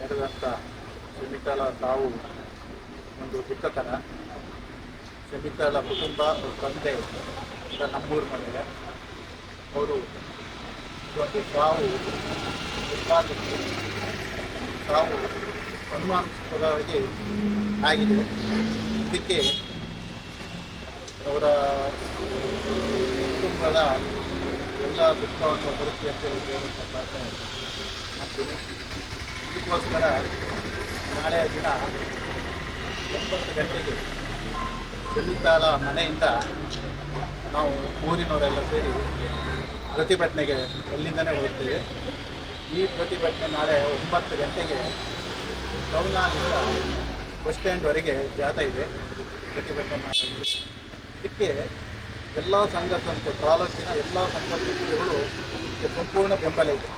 ನಡೆದಂಥ ಶಮಿತಾಳ ತಾವು ಒಂದು ದಿಕ್ಕತನ ಶಮಿತಾಳ ಕುಟುಂಬ, ಅವ್ರ ತಂದೆ ನಮ್ಮೂರ ಮನೆಗೆ. ಅವರು ಇವತ್ತು ಸಾವು ಉತ್ಪಾದಿಸಿ ಸಾವು ಅನುಮಾನಾಸ್ಪದವಾಗಿ ಆಗಿದೆ. ಇದಕ್ಕೆ ಅವರ ಕುಟುಂಬದ ಎಲ್ಲ ದುಃಖವನ್ನು ಬರುತ್ತೆ ಅಂತ ಹೇಳಿ ಪ್ರಾರ್ಥನೆ ಇದಕ್ಕೋಸ್ಕರ ನಾಳೆಯ ದಿನ ಒಂಬತ್ತು ಗಂಟೆಗೆ ಸುನೀತಾಳ ಮನೆಯಿಂದ ನಾವು ಊರಿನವರೆಲ್ಲ ಸೇರಿ ಪ್ರತಿಭಟನೆಗೆ ಅಲ್ಲಿಂದನೇ ಹೋಗ್ತೇವೆ. ಈ ಪ್ರತಿಭಟನೆ ನಾಳೆ ಒಂಬತ್ತು ಗಂಟೆಗೆ ಟೌನಾಲಿಂದ ಬಸ್ ಸ್ಟ್ಯಾಂಡ್ವರೆಗೆ ಜಾಥಾ ಇದೆ. ಪ್ರತಿಭಟನೆ ಮಾಡ್ತೀವಿ. ಇದಕ್ಕೆ ಎಲ್ಲ ಸಂಘ ಸಂಸ್ಥೆ ತಾಲೂಕಿನ ಎಲ್ಲ ಸಂಘ ಸಂಸ್ಥೆಗಳು ಸಂಪೂರ್ಣ ಬೆಂಬಲ ಇದೆ.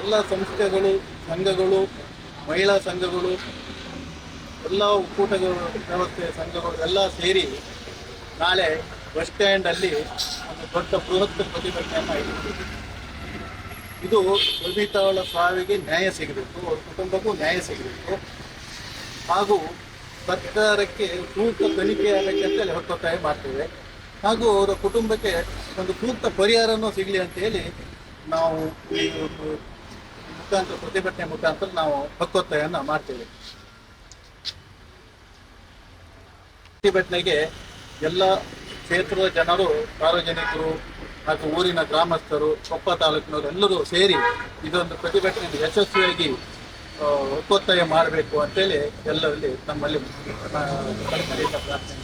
ಎಲ್ಲ ಸಂಸ್ಥೆಗಳು, ಸಂಘಗಳು, ಮಹಿಳಾ ಸಂಘಗಳು, ಎಲ್ಲ ಒಕ್ಕೂಟಗಳು, ವ್ಯವಸ್ಥೆ ಸಂಘಗಳು ಎಲ್ಲ ಸೇರಿ ನಾಳೆ ಬಸ್ ಸ್ಟ್ಯಾಂಡಲ್ಲಿ ಒಂದು ದೊಡ್ಡ ಬೃಹತ್ ಪ್ರತಿಭಟನೆ ಇಟ್ಟಿದ್ದೀವಿ ಇದು ಸುನೀತಾಳ ಸಾವಿಗೆ ನ್ಯಾಯ ಸಿಗಬೇಕು, ಅವ್ರ ಕುಟುಂಬಕ್ಕೂ ನ್ಯಾಯ ಸಿಗಬೇಕು. ಹಾಗೂ ಸರ್ಕಾರಕ್ಕೆ ಸೂಕ್ತ ತನಿಖೆ ಆಗಕ್ಕೆ ಅಂತೇಳಿ ಹೊತ್ತೊತ್ತಾಯ ಮಾಡ್ತೇವೆ. ಹಾಗೂ ಅವರ ಕುಟುಂಬಕ್ಕೆ ಒಂದು ಸೂಕ್ತ ಪರಿಹಾರನೂ ಸಿಗಲಿ ಅಂತ ಹೇಳಿ ನಾವು ಈ ಒಂದು ಮುಖಾಂತರ ಪ್ರತಿಭಟನೆ ಮುಖಾಂತರ ನಾವು ಹಕ್ಕೊತ್ತಾಯನ ಮಾಡ್ತೇವೆ ಪ್ರತಿಭಟನೆಗೆ ಎಲ್ಲ ಕ್ಷೇತ್ರದ ಜನರು, ಸಾರ್ವಜನಿಕರು ಹಾಗೂ ಊರಿನ ಗ್ರಾಮಸ್ಥರು, ಕೊಪ್ಪ ತಾಲೂಕಿನವರು ಎಲ್ಲರೂ ಸೇರಿ ಇದೊಂದು ಪ್ರತಿಭಟನೆ ಯಶಸ್ವಿಯಾಗಿ ಒಕ್ಕೊತ್ತಾಯ ಮಾಡಬೇಕು ಅಂತೇಳಿ ಎಲ್ಲರಲ್ಲಿ ನಮ್ಮಲ್ಲಿ ಪ್ರಾರ್ಥನೆ.